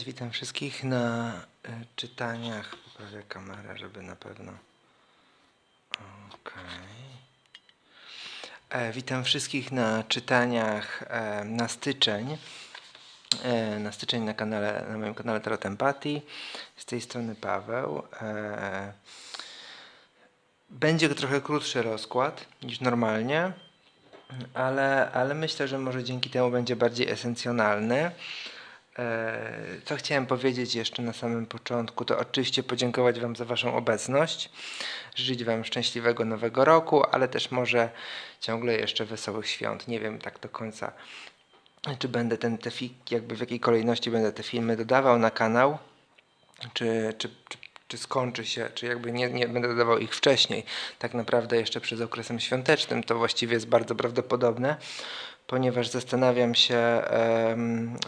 Cześć, witam wszystkich na y, czytaniach. Poprawię kamerę, żeby na pewno. Okej. E, Witam wszystkich na czytaniach e, na styczeń. E, Na styczeń na, kanale, na moim kanale Tarot. Z tej strony Paweł. E, Będzie trochę krótszy rozkład niż normalnie, ale, ale myślę, że może dzięki temu będzie bardziej esencjonalny. E, Co chciałem powiedzieć jeszcze na samym początku, to oczywiście podziękować Wam za Waszą obecność, życzyć Wam szczęśliwego nowego roku, ale też może ciągle jeszcze wesołych świąt. Nie wiem tak do końca, czy będę ten, te jakby w jakiej kolejności będę te filmy dodawał na kanał, czy, czy, czy, czy skończy się, czy jakby nie, nie będę dodawał ich wcześniej, tak naprawdę jeszcze przed okresem świątecznym, to właściwie jest bardzo prawdopodobne, ponieważ zastanawiam się,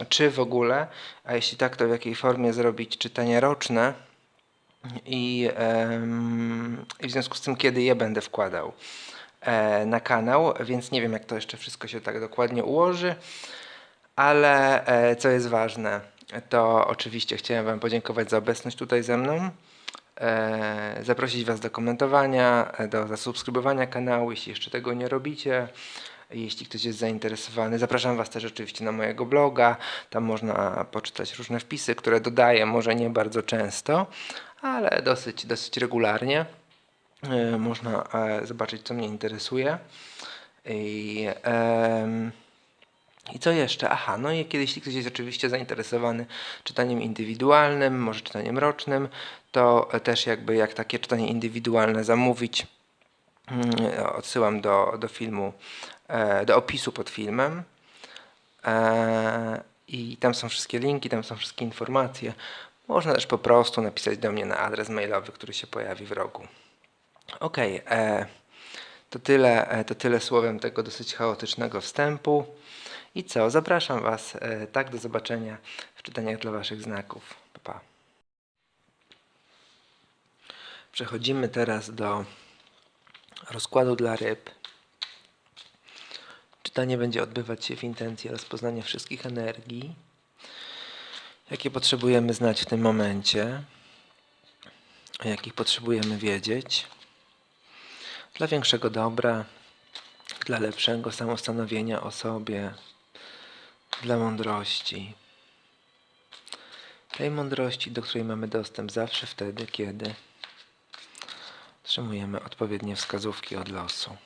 czy w ogóle, a jeśli tak, to w jakiej formie zrobić czytania roczne i, i w związku z tym, kiedy je będę wkładał e, na kanał, więc nie wiem, jak to jeszcze wszystko się tak dokładnie ułoży. Ale e, co jest ważne, to oczywiście chciałem Wam podziękować za obecność tutaj ze mną. E, zaprosić Was do komentowania, do zasubskrybowania kanału, jeśli jeszcze tego nie robicie. Jeśli ktoś jest zainteresowany, zapraszam Was też oczywiście na mojego bloga. Tam można poczytać różne wpisy, które dodaję, może nie bardzo często, ale dosyć, dosyć regularnie. E, Można e, zobaczyć, co mnie interesuje. I, i co jeszcze? Aha, no i kiedy, jeśli ktoś jest oczywiście zainteresowany czytaniem indywidualnym, może czytaniem rocznym, to też jakby jak takie czytanie indywidualne zamówić, mm, odsyłam do, do filmu, do opisu pod filmem. E, I tam są wszystkie linki, tam są wszystkie informacje. Można też po prostu napisać do mnie na adres mailowy, który się pojawi w rogu. Okej, e, to tyle, e, to tyle słowem tego dosyć chaotycznego wstępu. I co? Zapraszam Was e, tak do zobaczenia w czytaniach dla Waszych znaków. Pa, pa. Przechodzimy teraz do rozkładu dla ryb. Czytanie będzie odbywać się w intencji rozpoznania wszystkich energii, jakie potrzebujemy znać w tym momencie, o jakich potrzebujemy wiedzieć dla większego dobra, dla lepszego samostanowienia o sobie, dla mądrości. Tej mądrości, do której mamy dostęp zawsze wtedy, kiedy otrzymujemy odpowiednie wskazówki od losu.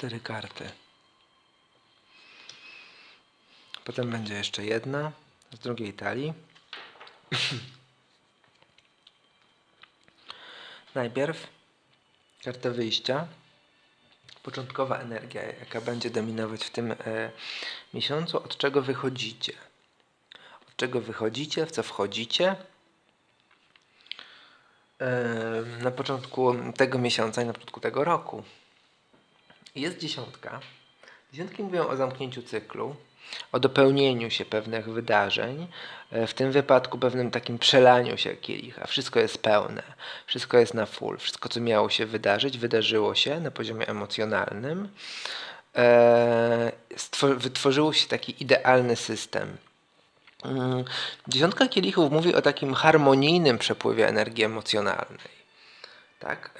Cztery karty. Potem będzie jeszcze jedna z drugiej talii. Najpierw karta wyjścia. Początkowa energia, jaka będzie dominować w tym e, miesiącu, od czego wychodzicie. Od czego wychodzicie, w co wchodzicie. E, na początku tego miesiąca i na początku tego roku. Jest dziesiątka. Dziesiątki mówią o zamknięciu cyklu, o dopełnieniu się pewnych wydarzeń, e, w tym wypadku pewnym takim przelaniu się kielicha. Wszystko jest pełne, wszystko jest na full, wszystko co miało się wydarzyć, wydarzyło się na poziomie emocjonalnym. E, wytworzył się taki idealny system. Mm, Dziesiątka kielichów mówi o takim harmonijnym przepływie energii emocjonalnej. Tak?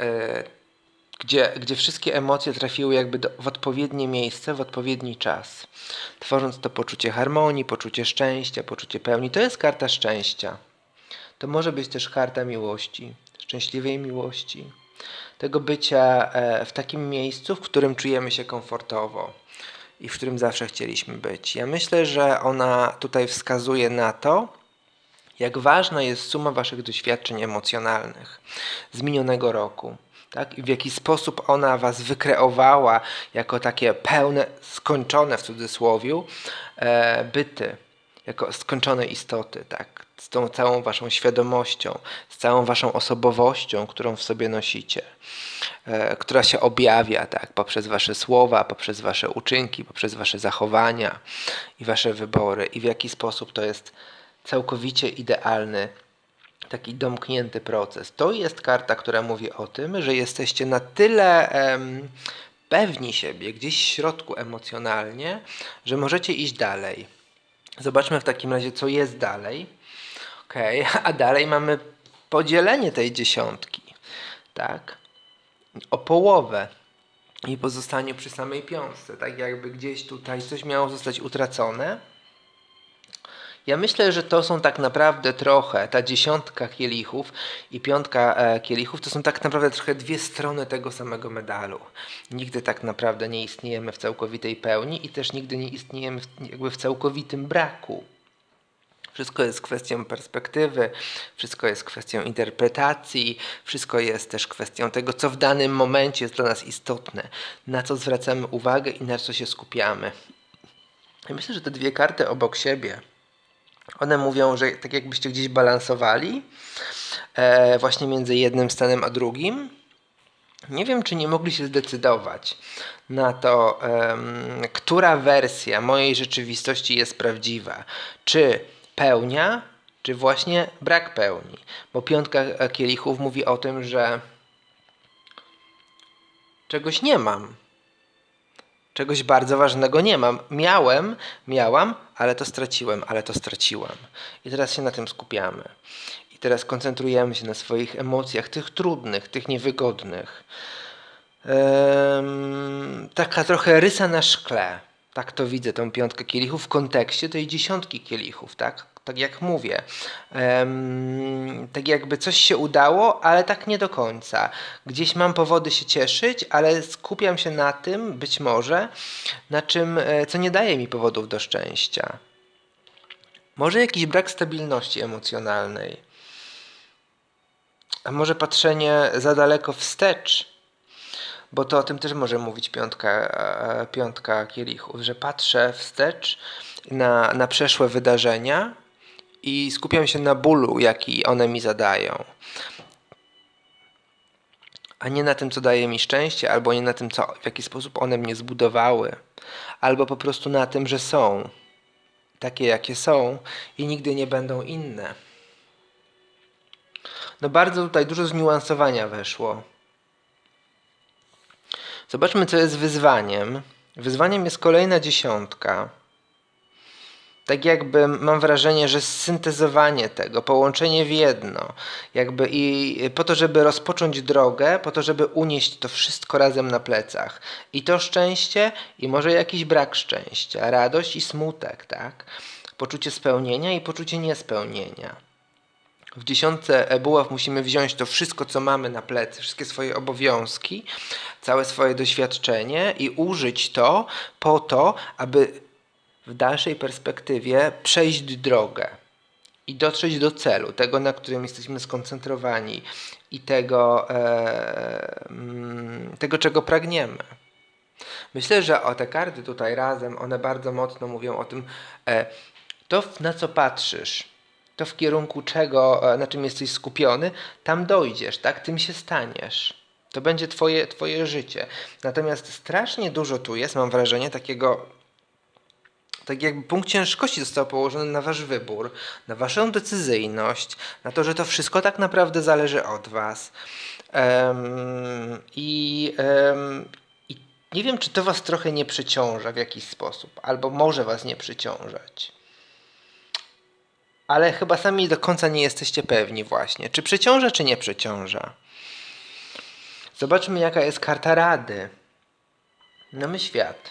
Gdzie, gdzie wszystkie emocje trafiły jakby do, w odpowiednie miejsce, w odpowiedni czas, tworząc to poczucie harmonii, poczucie szczęścia, poczucie pełni. To jest karta szczęścia. To może być też karta miłości, szczęśliwej miłości, tego bycia e, w takim miejscu, w którym czujemy się komfortowo i w którym zawsze chcieliśmy być. Ja myślę, że ona tutaj wskazuje na to, jak ważna jest suma waszych doświadczeń emocjonalnych z minionego roku. Tak? I w jaki sposób ona was wykreowała jako takie pełne, skończone w cudzysłowie e, byty, jako skończone istoty, tak? z tą całą waszą świadomością, z całą waszą osobowością, którą w sobie nosicie, e, która się objawia tak? poprzez wasze słowa, poprzez wasze uczynki, poprzez wasze zachowania i wasze wybory, i w jaki sposób to jest całkowicie idealny taki domknięty proces. To jest karta, która mówi o tym, że jesteście na tyle em, pewni siebie, gdzieś w środku emocjonalnie, że możecie iść dalej. Zobaczmy w takim razie, co jest dalej. Ok, a dalej mamy podzielenie tej dziesiątki, tak? O połowę i pozostanie przy samej piątce, tak jakby gdzieś tutaj coś miało zostać utracone. Ja myślę, że to są tak naprawdę trochę, ta dziesiątka kielichów i piątka e, kielichów, to są tak naprawdę trochę dwie strony tego samego medalu. Nigdy tak naprawdę nie istniejemy w całkowitej pełni i też nigdy nie istniejemy w, jakby w całkowitym braku. Wszystko jest kwestią perspektywy, wszystko jest kwestią interpretacji, wszystko jest też kwestią tego, co w danym momencie jest dla nas istotne, na co zwracamy uwagę i na co się skupiamy. Ja myślę, że te dwie karty obok siebie, one mówią, że tak jakbyście gdzieś balansowali e, właśnie między jednym stanem a drugim. Nie wiem, czy nie mogli się zdecydować na to, em, która wersja mojej rzeczywistości jest prawdziwa. Czy pełnia, czy właśnie brak pełni. Bo piątka kielichów mówi o tym, że czegoś nie mam. Czegoś bardzo ważnego nie mam. Miałem, miałam, ale to straciłem, ale to straciłam. I teraz się na tym skupiamy. I teraz koncentrujemy się na swoich emocjach, tych trudnych, tych niewygodnych. Ehm, taka trochę rysa na szkle. Tak to widzę, tą piątkę kielichów w kontekście tej dziesiątki kielichów, tak? Tak jak mówię. Ehm, tak jakby coś się udało, ale tak nie do końca. Gdzieś mam powody się cieszyć, ale skupiam się na tym, być może, na czym, e, co nie daje mi powodów do szczęścia. Może jakiś brak stabilności emocjonalnej. A może patrzenie za daleko wstecz bo to o tym też może mówić piątka, e, piątka kielichów, że patrzę wstecz na, na przeszłe wydarzenia i skupiam się na bólu, jaki one mi zadają. A nie na tym, co daje mi szczęście, albo nie na tym, co, w jaki sposób one mnie zbudowały, albo po prostu na tym, że są takie, jakie są i nigdy nie będą inne. No bardzo tutaj dużo zniuansowania weszło. Zobaczmy, co jest wyzwaniem. Wyzwaniem jest kolejna dziesiątka. Tak jakby mam wrażenie, że syntezowanie tego, połączenie w jedno, jakby i po to, żeby rozpocząć drogę, po to, żeby unieść to wszystko razem na plecach. I to szczęście, i może jakiś brak szczęścia, radość i smutek, tak? Poczucie spełnienia i poczucie niespełnienia. W dziesiątce ebuław musimy wziąć to wszystko, co mamy na plecy, wszystkie swoje obowiązki, całe swoje doświadczenie i użyć to po to, aby w dalszej perspektywie przejść drogę i dotrzeć do celu, tego, na którym jesteśmy skoncentrowani i tego, e, mm, tego czego pragniemy. Myślę, że o te karty tutaj razem, one bardzo mocno mówią o tym, e, to na co patrzysz, to w kierunku czego, e, na czym jesteś skupiony, tam dojdziesz, tak? Tym się staniesz. To będzie twoje, twoje życie. Natomiast strasznie dużo tu jest, mam wrażenie, takiego tak jakby punkt ciężkości został położony na wasz wybór, na waszą decyzyjność, na to, że to wszystko tak naprawdę zależy od was. Um, i, um, nie wiem, czy to was trochę nie przyciąża w jakiś sposób, albo może was nie przyciążać ale chyba sami do końca nie jesteście pewni właśnie, czy przeciąża, czy nie przeciąża. Zobaczmy, jaka jest karta rady. Mamy świat.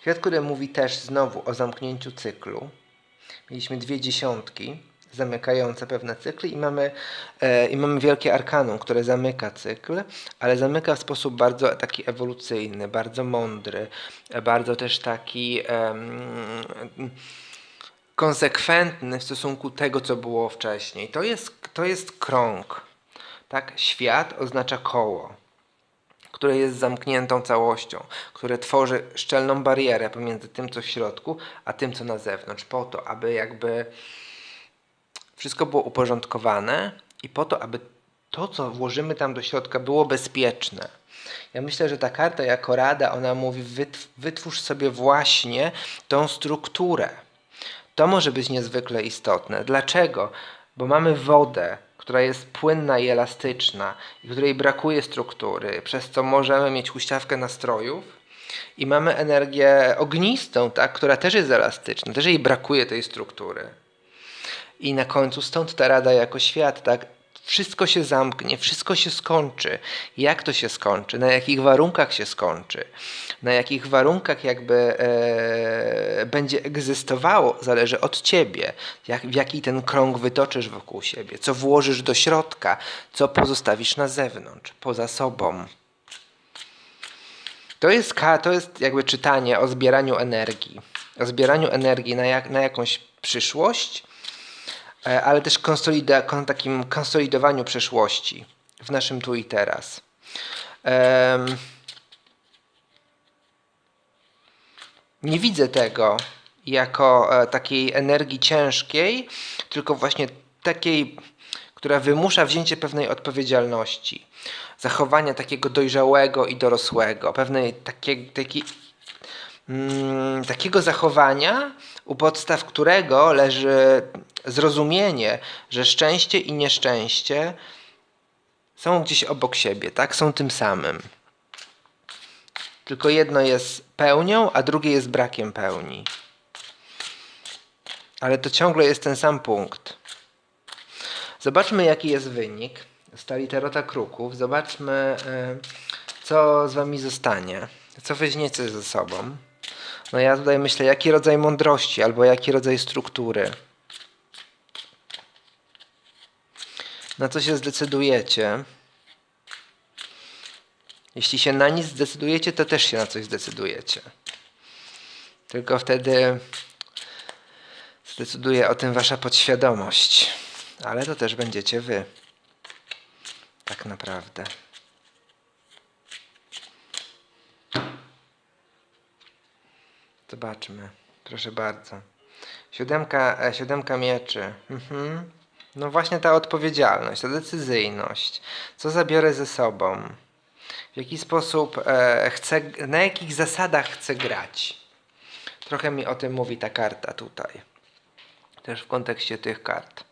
Świat, który mówi też znowu o zamknięciu cyklu. Mieliśmy dwie dziesiątki zamykające pewne cykly i mamy, e, i mamy wielkie arkanum, które zamyka cykl, ale zamyka w sposób bardzo taki ewolucyjny, bardzo mądry, bardzo też taki konsekwentny w stosunku tego, co było wcześniej. To jest, to jest krąg. Tak? Świat oznacza koło, które jest zamkniętą całością, które tworzy szczelną barierę pomiędzy tym, co w środku, a tym, co na zewnątrz, po to, aby jakby wszystko było uporządkowane i po to, aby to, co włożymy tam do środka, było bezpieczne. Ja myślę, że ta karta jako rada, ona mówi, wytwórz sobie właśnie tą strukturę to może być niezwykle istotne. Dlaczego? Bo mamy wodę, która jest płynna i elastyczna i której brakuje struktury, przez co możemy mieć huśtawkę nastrojów. I mamy energię ognistą, tak, która też jest elastyczna, też jej brakuje tej struktury. I na końcu stąd ta rada jako świat, tak? Wszystko się zamknie, wszystko się skończy. Jak to się skończy? Na jakich warunkach się skończy? Na jakich warunkach jakby e, będzie egzystowało, zależy od ciebie. Jak, w jaki ten krąg wytoczysz wokół siebie, co włożysz do środka, co pozostawisz na zewnątrz, poza sobą. To jest, to jest jakby czytanie o zbieraniu energii. O zbieraniu energii na, jak, na jakąś przyszłość, ale też konsolida, takim konsolidowaniu przeszłości w naszym tu i teraz. Nie widzę tego jako e, takiej energii ciężkiej, tylko właśnie takiej, która wymusza wzięcie pewnej odpowiedzialności zachowania takiego dojrzałego i dorosłego, pewnej takiej, takiej mm, takiego zachowania, u podstaw którego leży zrozumienie, że szczęście i nieszczęście są gdzieś obok siebie, tak? Są tym samym. Tylko jedno jest pełnią, a drugie jest brakiem pełni. Ale to ciągle jest ten sam punkt. Zobaczmy, jaki jest wynik stali Tarota Kruków. Zobaczmy, e, co z wami zostanie. Co weźmiecie ze sobą. No ja tutaj myślę, jaki rodzaj mądrości albo jaki rodzaj struktury. Na co się zdecydujecie? Jeśli się na nic zdecydujecie, to też się na coś zdecydujecie. Tylko wtedy zdecyduje o tym wasza podświadomość. Ale to też będziecie wy tak naprawdę. Zobaczmy, proszę bardzo. Siódemka, e, siódemka mieczy. Mhm. No właśnie ta odpowiedzialność, ta decyzyjność. Co zabiorę ze sobą? W jaki sposób e, chcę, na jakich zasadach chcę grać? Trochę mi o tym mówi ta karta tutaj. Też w kontekście tych kart.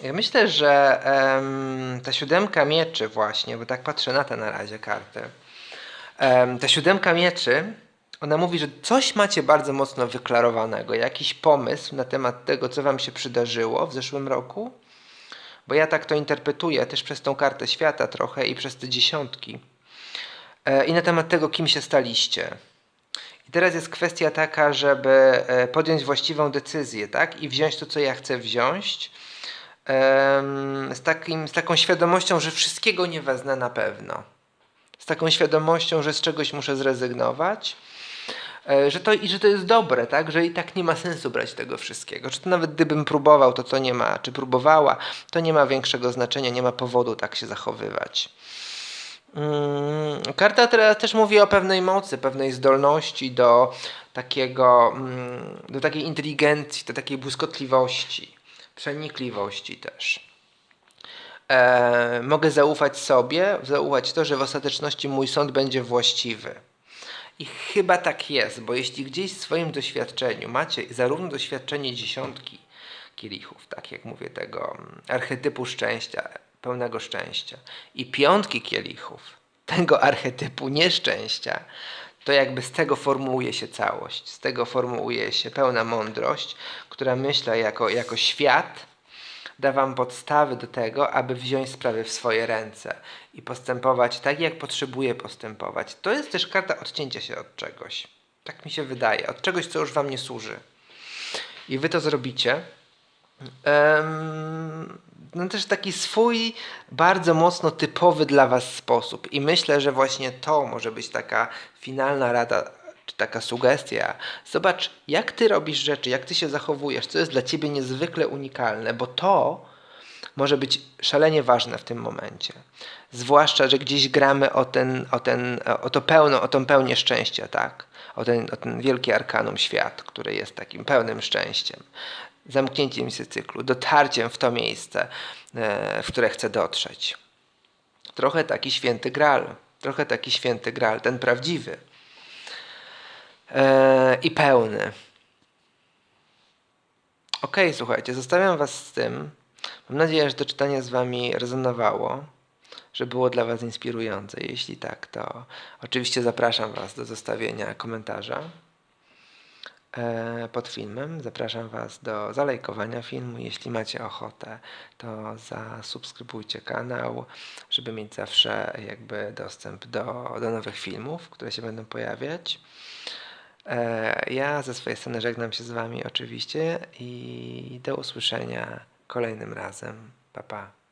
Ja myślę, że um, ta siódemka mieczy właśnie, bo tak patrzę na tę na razie kartę. Um, ta siódemka mieczy, ona mówi, że coś macie bardzo mocno wyklarowanego, jakiś pomysł na temat tego, co wam się przydarzyło w zeszłym roku. Bo ja tak to interpretuję też przez tą kartę świata trochę i przez te dziesiątki. E, I na temat tego, kim się staliście. I teraz jest kwestia taka, żeby e, podjąć właściwą decyzję, tak? I wziąć to, co ja chcę wziąć z, takim, z taką świadomością, że wszystkiego nie wezmę na pewno. Z taką świadomością, że z czegoś muszę zrezygnować. E, że to, I że to jest dobre, tak? że i tak nie ma sensu brać tego wszystkiego. Że to nawet gdybym próbował, to to nie ma, czy próbowała, to nie ma większego znaczenia, nie ma powodu tak się zachowywać. Hmm, karta teraz też mówi o pewnej mocy, pewnej zdolności do takiego, mm, do takiej inteligencji, do takiej błyskotliwości przenikliwości też. E, mogę zaufać sobie, zaufać to, że w ostateczności mój sąd będzie właściwy. I chyba tak jest, bo jeśli gdzieś w swoim doświadczeniu macie zarówno doświadczenie dziesiątki kielichów, tak jak mówię, tego mm, archetypu szczęścia, pełnego szczęścia, i piątki kielichów, tego archetypu nieszczęścia, to jakby z tego formułuje się całość, z tego formułuje się pełna mądrość, która myślę jako, jako świat da Wam podstawy do tego, aby wziąć sprawy w swoje ręce i postępować tak, jak potrzebuje postępować. To jest też karta odcięcia się od czegoś. Tak mi się wydaje, od czegoś, co już Wam nie służy. I Wy to zrobicie. Um, no też taki swój, bardzo mocno typowy dla Was sposób. I myślę, że właśnie to może być taka finalna rada, czy taka sugestia. Zobacz, jak Ty robisz rzeczy, jak Ty się zachowujesz, co jest dla Ciebie niezwykle unikalne, bo to może być szalenie ważne w tym momencie. Zwłaszcza, że gdzieś gramy o, ten, o, ten, o to pełno, o tą pełnię szczęścia, tak? O ten, o ten wielki arkanum świat, który jest takim pełnym szczęściem zamknięciem się cyklu, dotarciem w to miejsce, e, w które chcę dotrzeć. Trochę taki święty gral, trochę taki święty gral, ten prawdziwy e, i pełny. Ok, słuchajcie, zostawiam Was z tym. Mam nadzieję, że to czytanie z Wami rezonowało, że było dla Was inspirujące. Jeśli tak, to oczywiście zapraszam Was do zostawienia komentarza e, pod filmem. Zapraszam Was do zalajkowania filmu. Jeśli macie ochotę, to zasubskrybujcie kanał, żeby mieć zawsze jakby dostęp do, do nowych filmów, które się będą pojawiać. E, Ja ze swojej strony żegnam się z Wami oczywiście i do usłyszenia kolejnym razem. Pa, pa.